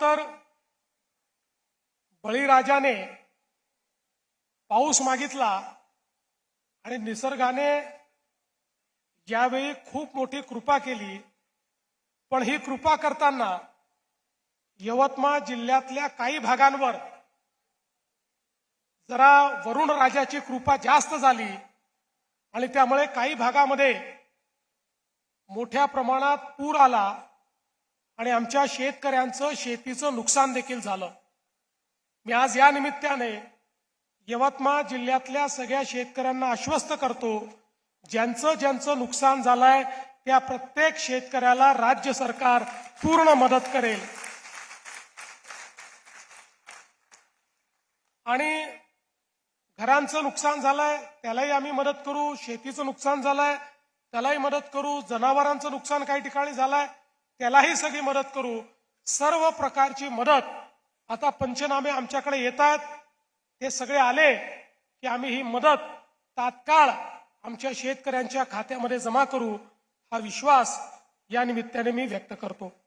तर बळीराजाने पाऊस मागितला आणि निसर्गाने यावेळी खूप मोठी कृपा केली पण ही कृपा करताना यवतमाळ जिल्ह्यातल्या काही भागांवर जरा वरुण राजाची कृपा जास्त झाली आणि त्यामुळे काही भागामध्ये मोठ्या प्रमाणात पूर आला. आणि आमच्या शेतकऱ्यांचं शेतीचं नुकसान देखील झालं. मी आज या निमित्ताने यवतमाळ जिल्ह्यातल्या सगळ्या शेतकऱ्यांना आश्वस्त करतो ज्यांचं ज्यांचं नुकसान झालंय त्या प्रत्येक शेतकऱ्याला राज्य सरकार पूर्ण मदत करेल. आणि घरांचं नुकसान झालंय त्यालाही आम्ही मदत करू शेतीचं नुकसान झालंय त्यालाही मदत करू जनावरांचं नुकसान काही ठिकाणी झालंय त्यालाही सगळी मदत करू. सर्व प्रकारची मदत. आता पंचनामे आमच्याकडे येतात. ते सगळे आले की आम्ही ही मदत तात्काळ आमच्या शेतकऱ्यांच्या खात्यामध्ये जमा करू. हा विश्वास या निमित्ताने मी व्यक्त करतो.